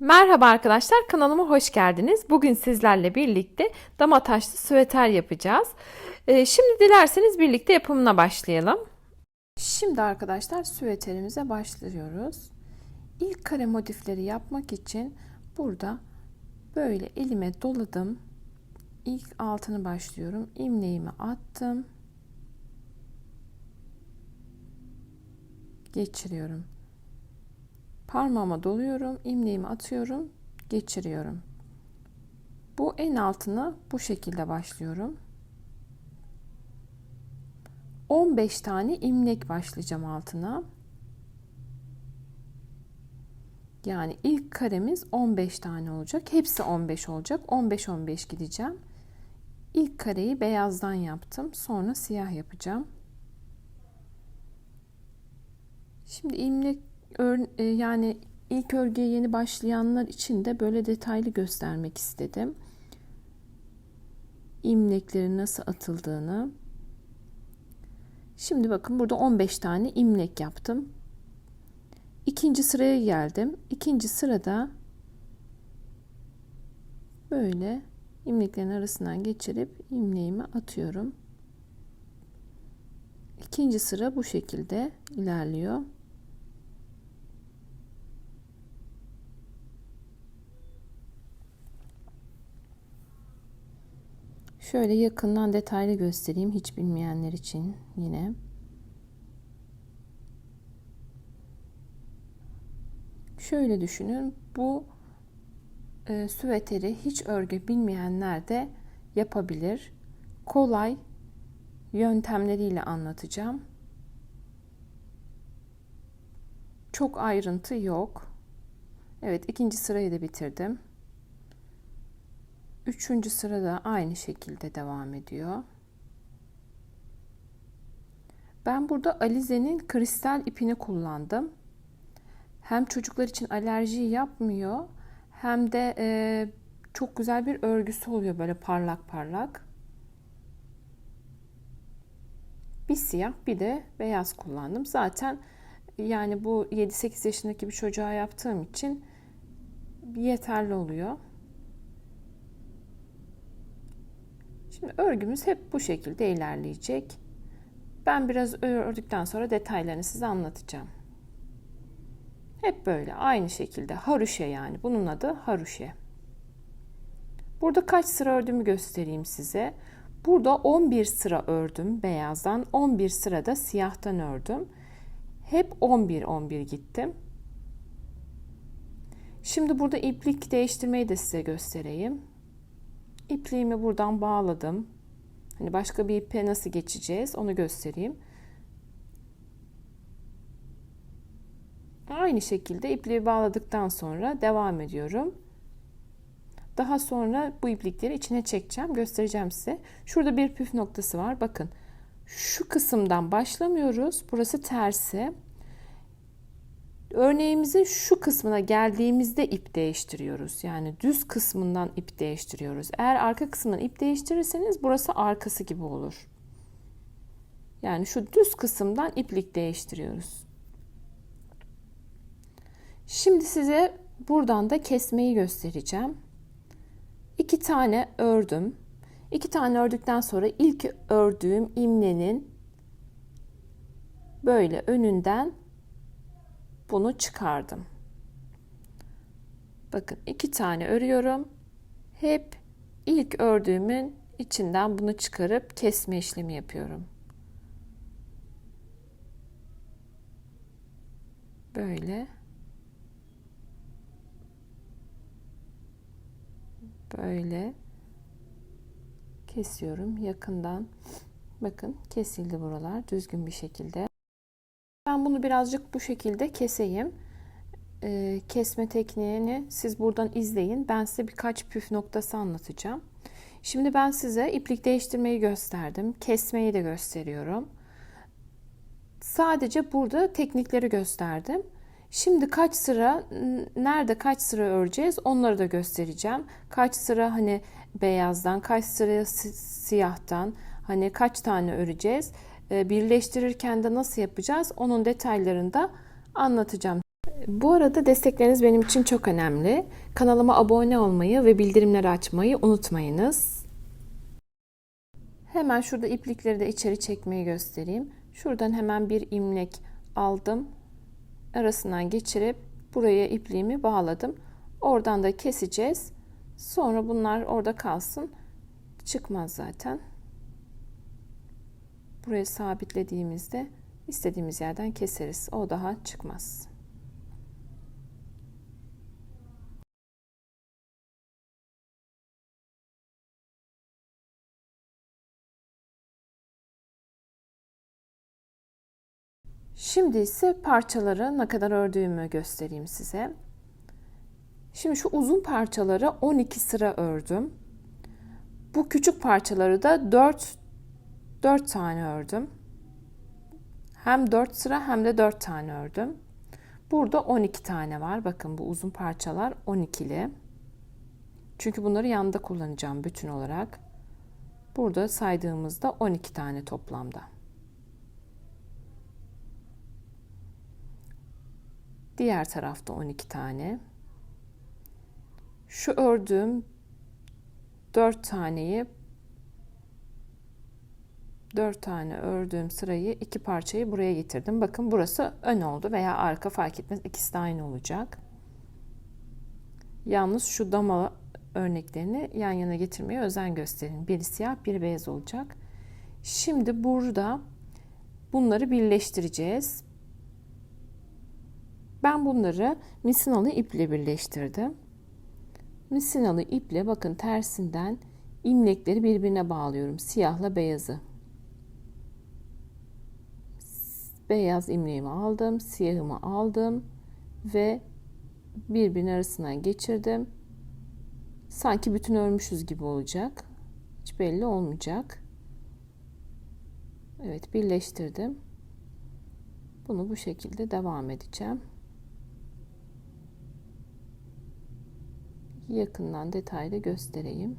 Merhaba arkadaşlar kanalıma hoş geldiniz. Bugün sizlerle birlikte dama taşlı süveter yapacağız. Ee, şimdi dilerseniz birlikte yapımına başlayalım. Şimdi arkadaşlar süveterimize başlıyoruz. İlk kare motifleri yapmak için burada böyle elime doladım. İlk altını başlıyorum. İmleğimi attım. Geçiriyorum. Parmağıma doluyorum, imleğimi atıyorum, geçiriyorum. Bu en altına bu şekilde başlıyorum. 15 tane imlek başlayacağım altına. Yani ilk karemiz 15 tane olacak. Hepsi 15 olacak. 15 15 gideceğim. İlk kareyi beyazdan yaptım. Sonra siyah yapacağım. Şimdi imlek yani ilk örgüye yeni başlayanlar için de böyle detaylı göstermek istedim. İmleklerin nasıl atıldığını. Şimdi bakın burada 15 tane imlek yaptım. İkinci sıraya geldim. İkinci sırada böyle imleklerin arasından geçirip imleğimi atıyorum. İkinci sıra bu şekilde ilerliyor. Şöyle yakından detaylı göstereyim hiç bilmeyenler için yine. Şöyle düşünün bu e, süveteri hiç örgü bilmeyenler de yapabilir. Kolay yöntemleriyle anlatacağım. Çok ayrıntı yok. Evet ikinci sırayı da bitirdim. Üçüncü sırada aynı şekilde devam ediyor. Ben burada Alize'nin kristal ipini kullandım. Hem çocuklar için alerji yapmıyor hem de e, çok güzel bir örgüsü oluyor böyle parlak parlak. Bir siyah bir de beyaz kullandım. Zaten yani bu 7-8 yaşındaki bir çocuğa yaptığım için yeterli oluyor. Şimdi örgümüz hep bu şekilde ilerleyecek. Ben biraz ördükten sonra detaylarını size anlatacağım. Hep böyle aynı şekilde haruşe yani. Bunun adı haruşe. Burada kaç sıra ördüğümü göstereyim size. Burada 11 sıra ördüm beyazdan. 11 sırada siyahtan ördüm. Hep 11 11 gittim. Şimdi burada iplik değiştirmeyi de size göstereyim. İpliğimi buradan bağladım. Hani başka bir ipe nasıl geçeceğiz onu göstereyim. Aynı şekilde ipliği bağladıktan sonra devam ediyorum. Daha sonra bu iplikleri içine çekeceğim. Göstereceğim size. Şurada bir püf noktası var. Bakın. Şu kısımdan başlamıyoruz. Burası tersi. Örneğimizin şu kısmına geldiğimizde ip değiştiriyoruz. Yani düz kısmından ip değiştiriyoruz. Eğer arka kısmından ip değiştirirseniz burası arkası gibi olur. Yani şu düz kısımdan iplik değiştiriyoruz. Şimdi size buradan da kesmeyi göstereceğim. İki tane ördüm. İki tane ördükten sonra ilk ördüğüm imlenin böyle önünden bunu çıkardım. Bakın iki tane örüyorum. Hep ilk ördüğümün içinden bunu çıkarıp kesme işlemi yapıyorum. Böyle. Böyle kesiyorum yakından. Bakın kesildi buralar düzgün bir şekilde. Ben bunu birazcık bu şekilde keseyim. Ee, kesme tekniğini siz buradan izleyin. Ben size birkaç püf noktası anlatacağım. Şimdi ben size iplik değiştirmeyi gösterdim. Kesmeyi de gösteriyorum. Sadece burada teknikleri gösterdim. Şimdi kaç sıra, nerede kaç sıra öreceğiz onları da göstereceğim. Kaç sıra hani beyazdan, kaç sıra siyahtan, hani kaç tane öreceğiz. E, birleştirirken de nasıl yapacağız onun detaylarını da anlatacağım. Bu arada destekleriniz benim için çok önemli. Kanalıma abone olmayı ve bildirimleri açmayı unutmayınız. Hemen şurada iplikleri de içeri çekmeyi göstereyim. Şuradan hemen bir imlek aldım. Arasından geçirip buraya ipliğimi bağladım. Oradan da keseceğiz. Sonra bunlar orada kalsın. Çıkmaz zaten. Buraya sabitlediğimizde istediğimiz yerden keseriz. O daha çıkmaz. Şimdi ise parçaları ne kadar ördüğümü göstereyim size. Şimdi şu uzun parçaları 12 sıra ördüm. Bu küçük parçaları da 4 4 tane ördüm. Hem 4 sıra hem de 4 tane ördüm. Burada 12 tane var. Bakın bu uzun parçalar 12'li. Çünkü bunları yanda kullanacağım bütün olarak. Burada saydığımızda 12 tane toplamda. Diğer tarafta 12 tane. Şu ördüğüm 4 taneyi 4 tane ördüğüm sırayı iki parçayı buraya getirdim. Bakın burası ön oldu veya arka fark etmez. İkisi de aynı olacak. Yalnız şu dama örneklerini yan yana getirmeye özen gösterin. Biri siyah, biri beyaz olacak. Şimdi burada bunları birleştireceğiz. Ben bunları misinalı iple birleştirdim. Misinalı iple bakın tersinden imlekleri birbirine bağlıyorum. Siyahla beyazı. Beyaz imleğimi aldım, siyahımı aldım ve birbirinin arasından geçirdim. Sanki bütün örmüşüz gibi olacak. Hiç belli olmayacak. Evet birleştirdim. Bunu bu şekilde devam edeceğim. yakından detaylı göstereyim.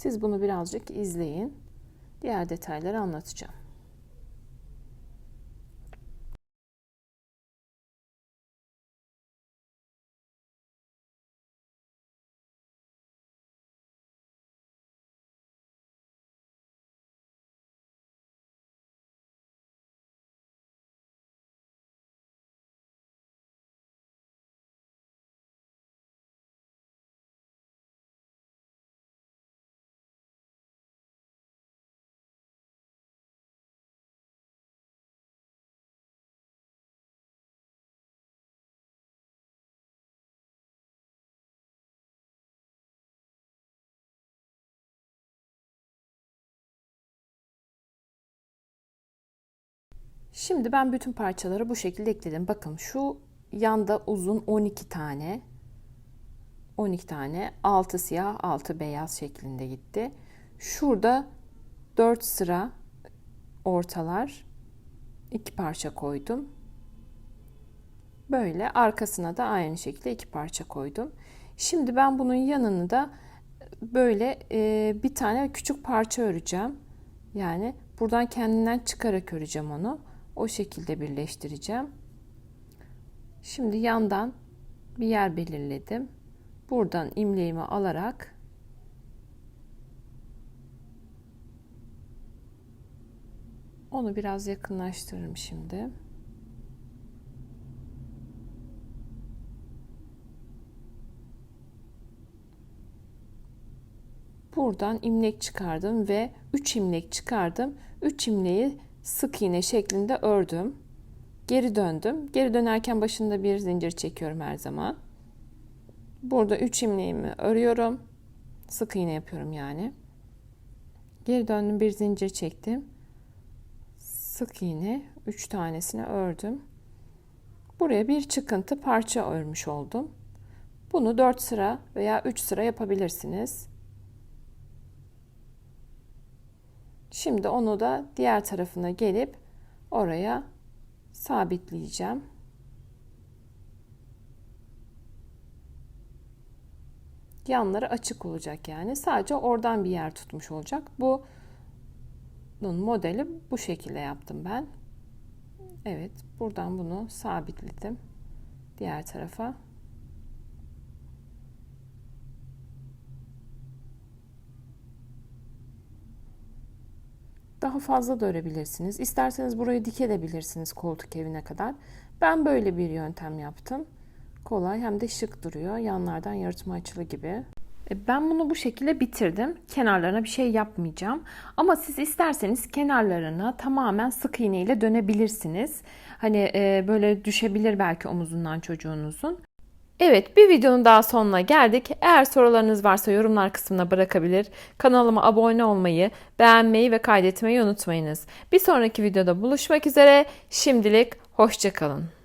Siz bunu birazcık izleyin. Diğer detayları anlatacağım. Şimdi ben bütün parçaları bu şekilde ekledim. Bakın şu yanda uzun 12 tane 12 tane 6 siyah 6 beyaz şeklinde gitti. Şurada 4 sıra ortalar iki parça koydum. Böyle arkasına da aynı şekilde iki parça koydum. Şimdi ben bunun yanını da böyle e, bir tane küçük parça öreceğim. Yani buradan kendinden çıkarak öreceğim onu. O şekilde birleştireceğim. Şimdi yandan bir yer belirledim. Buradan imleğimi alarak onu biraz yakınlaştırırım şimdi. Buradan imlek çıkardım ve 3 imlek çıkardım. 3 imleği sık iğne şeklinde ördüm. Geri döndüm. Geri dönerken başında bir zincir çekiyorum her zaman. Burada 3 imleğimi örüyorum. Sık iğne yapıyorum yani. Geri döndüm bir zincir çektim. Sık iğne 3 tanesini ördüm. Buraya bir çıkıntı parça örmüş oldum. Bunu 4 sıra veya 3 sıra yapabilirsiniz. Şimdi onu da diğer tarafına gelip oraya sabitleyeceğim. Yanları açık olacak yani. Sadece oradan bir yer tutmuş olacak. Bu modeli bu şekilde yaptım ben. Evet, buradan bunu sabitledim diğer tarafa. Daha fazla da örebilirsiniz. İsterseniz burayı dikebilirsiniz koltuk evine kadar. Ben böyle bir yöntem yaptım. Kolay hem de şık duruyor. Yanlardan yaratma açılı gibi. E, Ben bunu bu şekilde bitirdim. Kenarlarına bir şey yapmayacağım. Ama siz isterseniz kenarlarına tamamen sık iğne ile dönebilirsiniz. Hani e, böyle düşebilir belki omuzundan çocuğunuzun. Evet bir videonun daha sonuna geldik. Eğer sorularınız varsa yorumlar kısmına bırakabilir. Kanalıma abone olmayı, beğenmeyi ve kaydetmeyi unutmayınız. Bir sonraki videoda buluşmak üzere. Şimdilik hoşçakalın.